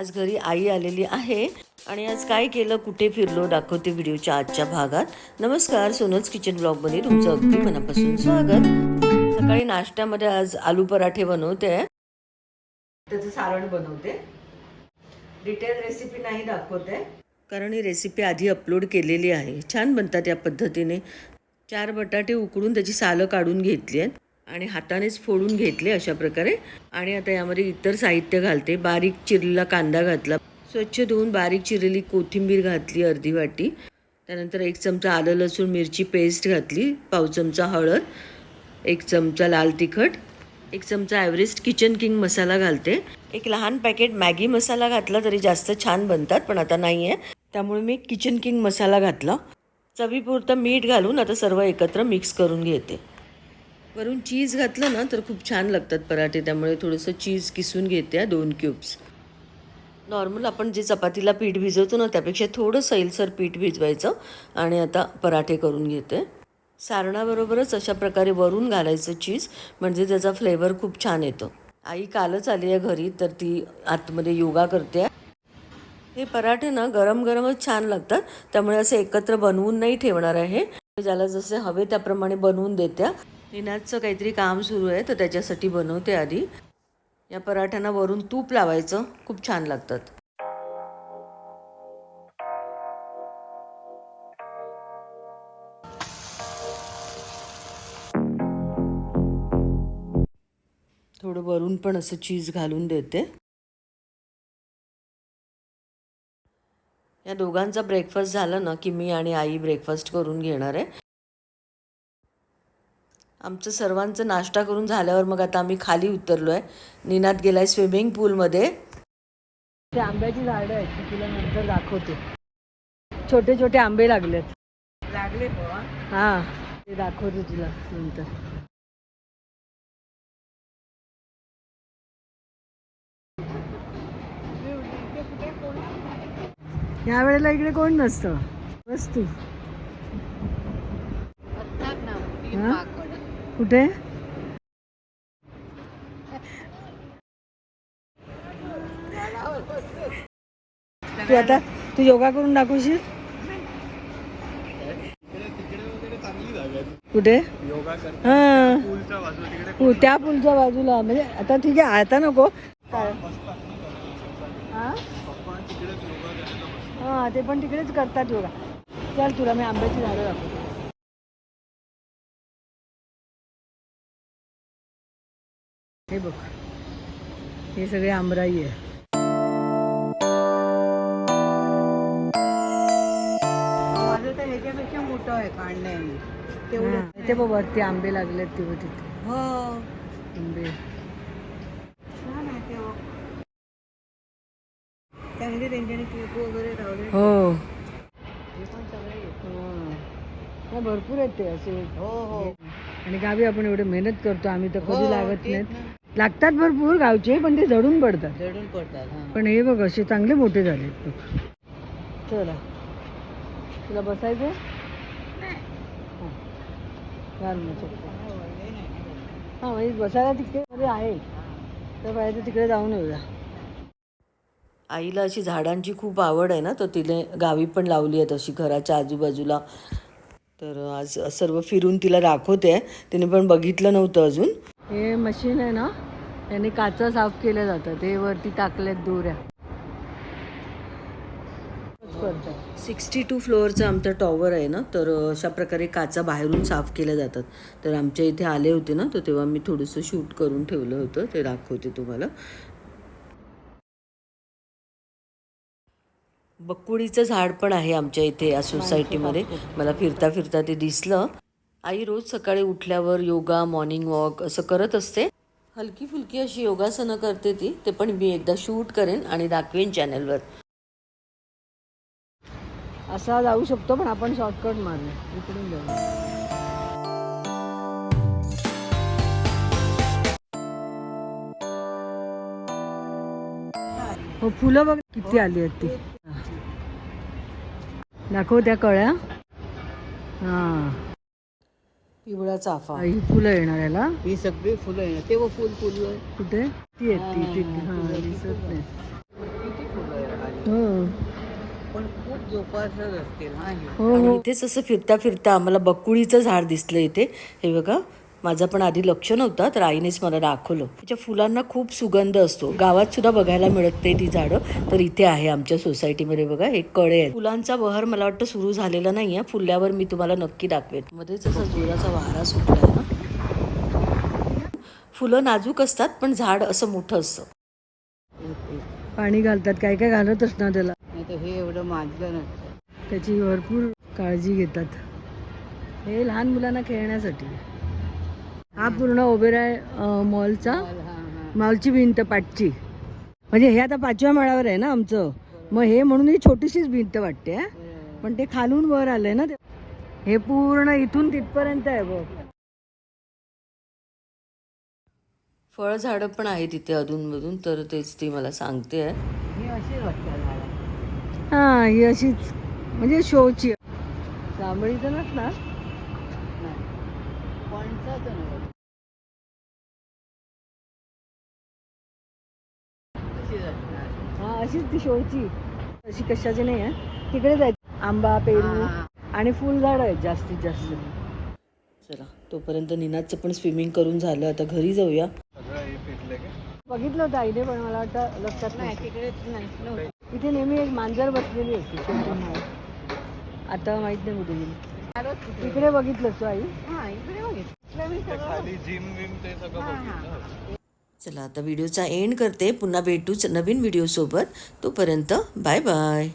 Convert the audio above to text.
आज घरी आई आलेली आहे. आणि आज काय केलं कुठे फिरलो दाखवते व्हिडिओच्या आजच्या भागात. नमस्कार सोनल्स किचन ब्लॉगमध्ये तुमचं अगदी मनापासून स्वागत. सकाळी नाश्त्यामध्ये आज आलू पराठे बनवते. त्याचं सारण बनवते. डिटेल रेसिपी नाही दाखवते. कारण ही रेसिपी आधी अपलोड केलेली आहे. छान बनतात या पद्धतीने. चार बटाटे उकडून त्याची सालं काढून घेतली आहेत. आणि हातानेच फोडून घेतले अशा प्रकारे. आणि आता यामध्ये इतर साहित्य घालते. बारीक चिरलेला कांदा घातला. स्वच्छ धुवून बारीक चिरलेली कोथिंबीर घातली अर्धी वाटी. त्यानंतर एक चमचा आलं लसूण मिरची पेस्ट घातली पाव चमचा हळद एक चमचा लाल तिखट एक चमचा ॲव्हरेस्ट किचन किंग मसाला घालते. एक लहान पॅकेट मॅगी मसाला घातला तरी जास्त छान बनतात पण आता नाही आहे त्यामुळे मी किचन किंग मसाला घातला. चवीपुरतं मीठ घालून आता सर्व एकत्र मिक्स करून घेते. वरून चीज घातलं ना तर खूप छान लागतात पराठे. त्यामुळे थोडंसं चीज किसून घेते दोन क्यूब्स. नॉर्मल आपण जे चपातीला पीठ भिजवतो ना त्यापेक्षा थोडं सैलसर पीठ भिजवायचं आणि आता पराठे करून घेते. सारणाबरोबरच अशा प्रकारे वरून घालायचं चीज म्हणजे त्याचा फ्लेवर खूप छान येतो. आई कालच आली आहे घरी तर ती आतमध्ये योगा करते. हे पराठे ना गरम गरमच छान लागतात. त्यामुळे असे एकत्र बनवून नाही ठेवणार आहे. ज्याला जसे हवे त्याप्रमाणे बनवून देत्या. निनादचं काहीतरी काम सुरू आहे तर त्याच्यासाठी बनवते आधी. या पराठ्यांना वरून तूप लावायचं खूप छान लागतात. थोडं वरून पण असं चीज घालून देते. या दोघांचा ब्रेकफास्ट झाला ना की मी आणि आई ब्रेकफास्ट करून घेणार आहे. आमचं सर्वांचं नाश्ता करून झाल्यावर मग आता आम्ही खाली उतरलो आहे निनाद गेलाय स्विमिंग पूलमध्ये. ते आंब्याची झाडं आहेत ती तुला नंतर दाखवते. छोटे छोटे आंबे लागलेत. लागले हा ते दाखवते तुला नंतर. या वेळेला इकडे कोण नसतं? बस तू. हा? कुठे? तू आता तू योगा करून दाखवशील? कुठे? हा. त्या पूलच्या बाजूला. म्हणजे आता ठीक आहे आता नको. हा? हा ते पण तिकडेच करतात योगा. चल तुला मी आंब्याची झाडं दाखवतो. हे बघ. हे सगळे आमराई आहे. माझं तर ह्याच्यापेक्षा मोठं आहे काढणे हा, इथे बघ वरती आंबे लागलेत तिथे तिथे. हो. आंबे. छान आहे ते त्यांच्याने केक वगैरे लावले. हो. हे पण सगळे हा. भरपूर आहेत ते असे. हो हो. आणि गावी आपण एवढे मेहनत करतो आम्ही तर कधी हो, लागत नाहीत. लागतात भरपूर गावचे पण ते झडून पडतात. जडून पडतात हा. पण हे बघ असे चांगले मोठे झालेत बघ. चला. तुला बसायचं? हा. घाल मग चप्पल. हा म्हणजे बसायला तिकडे मध्ये आहे. तर पाहिजे तिकडे जाऊन येऊया. आईला अशी झाडांची खूप आवड आहे ना तर तिने गावी पण लावली आहेत अशी घराच्या आजूबाजूला. तर आज सर्व फिरून तिला दाखवते. तिने पण बघितलं नव्हतं अजून. हे मशीन आहे ना त्याने काचा साफ केल्या जातात. हे वरती टाकल्यात दोऱ्या. सिक्स्टी टू फ्लोअरचं आमचं टॉवर आहे ना तर अशा प्रकारे काचा बाहेरून साफ केल्या जातात. तर आमच्या इथे आले होते ना तर तेव्हा मी थोडंसं शूट करून ठेवलं होतं ते दाखवते तुम्हाला. बकुळीचं झाड पण आहे आमच्या इथे या सोसायटीमध्ये मला फिरता फिरता ते दिसलं. आई रोज सकाळी उठल्यावर योगा मॉर्निंग वॉक असं करत असते. हलकी फुलकी अशी योगासनं करते ती. ते पण मी एकदा शूट करेन आणि दाखवेन चॅनलवर असा जाऊ शकतो पण आपण शॉर्टकट मारले इकडून जाऊ. हो फुलं बघ किती आली आहेत ती. दाखव त्या कळ्या. हा. पिवळा चाफा. ही फुलं येणार याला? ही सगळी फुलं आहे ते व फुल फुल कुठे? ती आहेत ती ती हा दिसत नाही. हो. पण खूप जोपासत असतील हा. हे. हो. आणि हो इथेच असं फिरता फिरता आम्हाला बकुळीचं झाड दिसलं इथे. हे बघा माझा पण आधी लक्ष नव्हता तर आईनेच मला दाखवलं. त्याच्या फुलांना खूप सुगंध असतो. गावात सुद्धा बघायला मिळत नाही ती झाडं. तर इथे आहे आमच्या सोसायटीमध्ये बघा हे कळे आहेत. फुलांचा बहर मला वाटतं सुरू झालेला नाही आहे फुलल्यावर मी तुम्हाला नक्की दाखवेन. मध्येच असा जोराचा वारा सुटलाय ना. फुलं नाजूक असतात पण झाड असं मोठं असतं. पाणी घालतात. काय काय घालतच ना त्याला? नाही तर हे एवढं माझं नसतं त्याची भरपूर काळजी घेतात. हे लहान मुलांना खेळण्यासाठी. हा पूर्ण ओबेराय मॉलचा. मॉलची भिंत पाठची. म्हणजे हे आता पाचव्या माळ्यावर आहे ना आमचं. मग हे म्हणून ही छोटीशीच भिंत वाटते हा. पण ते खालून वर आलंय ना ते. हे पूर्ण इथून तिथपर्यंत आहे बघ. फळझाडं पण आहेत इथे अधूनमधून तर तेच ती मला सांगते. आहे ही झाडं. हा ही अशीच म्हणजे शोची. जांभळीचं नसणार. नाही असणार हा अशीच ती शोची. अशी कशाची नाही आहे. तिकडे जायचं. आंबा पेरू. आणि फुलझाड आहेत जास्तीत जास्त. चला तोपर्यंत निनादचं पण स्विमिंग करून झालं. आता घरी जाऊया. बघितलं होतं आईने पण मला वाटतं लक्षात नाही तिकडे इथे नेहमी एक मांजर बसलेली माळ. आता माहीत नाही कुठे गेली. इकडे बघितलं तू आई. हा इकडे बघितलं. चला आता व्हिडिओचा एंड करते. पुन्हा भेटूच नवीन व्हिडिओसोबत. तोपर्यंत बाय बाय